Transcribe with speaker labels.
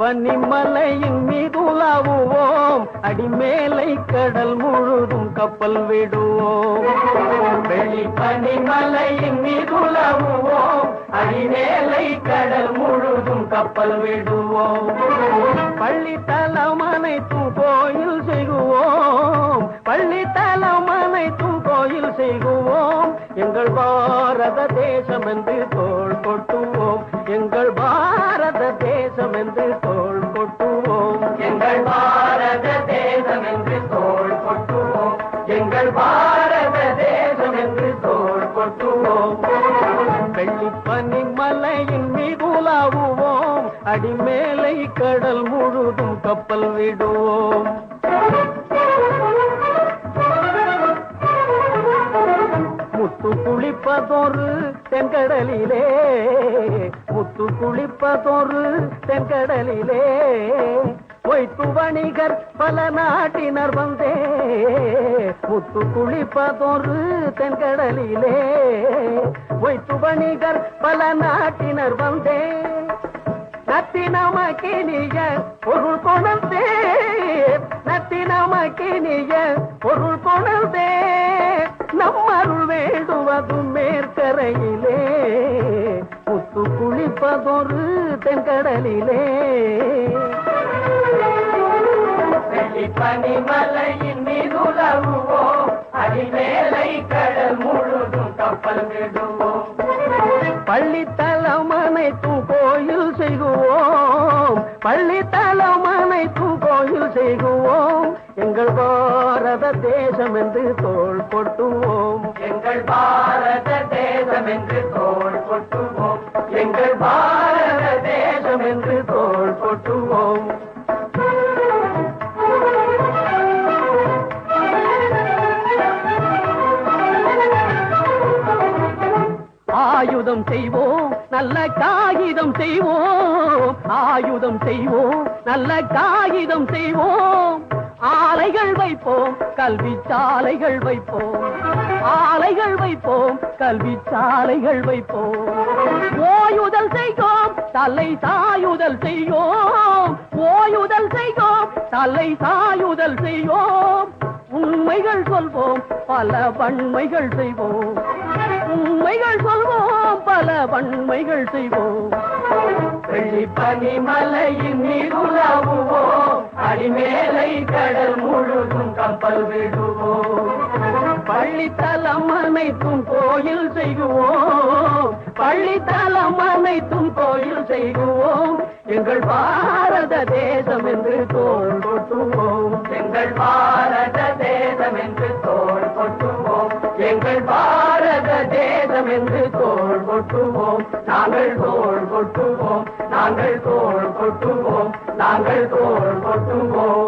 Speaker 1: பனிமலையின் மீது உலாவுவோம் அடிமேலை கடல் முழுதும் கப்பல் விடுவோம்
Speaker 2: வெளி பனிமலையின் மீது உலாவுவோம் அடிமேலை கடல் முழுதும் கப்பல் விடுவோம்
Speaker 1: பள்ளி தலமனை தூ கோயில் செய்குவோம் பள்ளி தலமனை தூ கோயில் செய்குவோம் எங்கள் பாரத தேசம் என்று தோல் கொட்டுவோம் எங்கள் பாரத
Speaker 2: எங்கள் பாரத தேசம் என்று தோல் கொட்டுவோம்
Speaker 1: வெள்ளி பனிமலையின் மீதுலாவுவோம் அடிமேலை கடல் முழுதும் கப்பல் விடுவோம் முத்து குளிப்பதொரு தென்கடலிலே முத்து குளிப்பதொரு தென்கடலிலே பொய்த்து வணிகர் பல நாட்டினர் வந்தே முத்து குளிப்பதொரு தென்கடலிலே பொய்த்து வணிகர் பல நாட்டினர் வந்தே நத்தி நத்தினமக்கினிய பொருள் கொணந்தே நத்தினமக்கினிய பொருள் கொணந்தே அருள் வேண்டுவது மேற்கரையிலே முத்து குளிப்பதொரு தென்கடலிலே
Speaker 2: பனிமலையின் மீதுலவுவோம் அடிமேலை கடல் முழுதும் கப்பல் விடுவோம்
Speaker 1: பள்ளித்தலமனைக்கும் கோயில் செய்குவோம் பள்ளித்தலமனைக்கும் கோயில் செய்குவோம் எங்கள் பாரத தேசம் என்று தோல் கொட்டுவோம்
Speaker 2: எங்கள் பாரத தேசம் என்று தோல் கொட்டுவோம் எங்கள் பாரத
Speaker 1: செய்வோம் நல்ல காகிதம் செய்வோம் ஆயுதம் செய்வோம் நல்ல காகிதம் செய்வோம் ஆலைகள் வைப்போம் கல்வி சாலைகள் வைப்போம் ஆலைகள் வைப்போம் கல்வி சாலைகள் வைப்போம் ஓயுதல் செய்வோம் தலை சாயுதல் செய்வோம் ஓயுதல் செய்வோம் தலை சாயுதல் செய்வோம் உண்மைகள் சொல்வோம் பல வன்மைகள் செய்வோம் உண்மைகள் சொல்வோம் பல வன்மைகள் செய்வோம்
Speaker 2: பனி மலையின் நீர் அடிமேலை கடல் முழுதும் கப்பல் விடுவோம்
Speaker 1: பள்ளித்தலம் அனைத்தும் கோயில் செய்வோம் பள்ளித்தலம் அனைத்தும் கோயில் செய்வோம் எங்கள் பாரத தேசம் என்று தோல் கொட்டுவோம்
Speaker 2: எங்கள் பாரத தேசம் கொட்டுவோம் நாங்கள் தோல் கொட்டுவோம் நாங்கள் தோல் கொட்டுவோம் நாங்கள் தோல் கொட்டுவோம்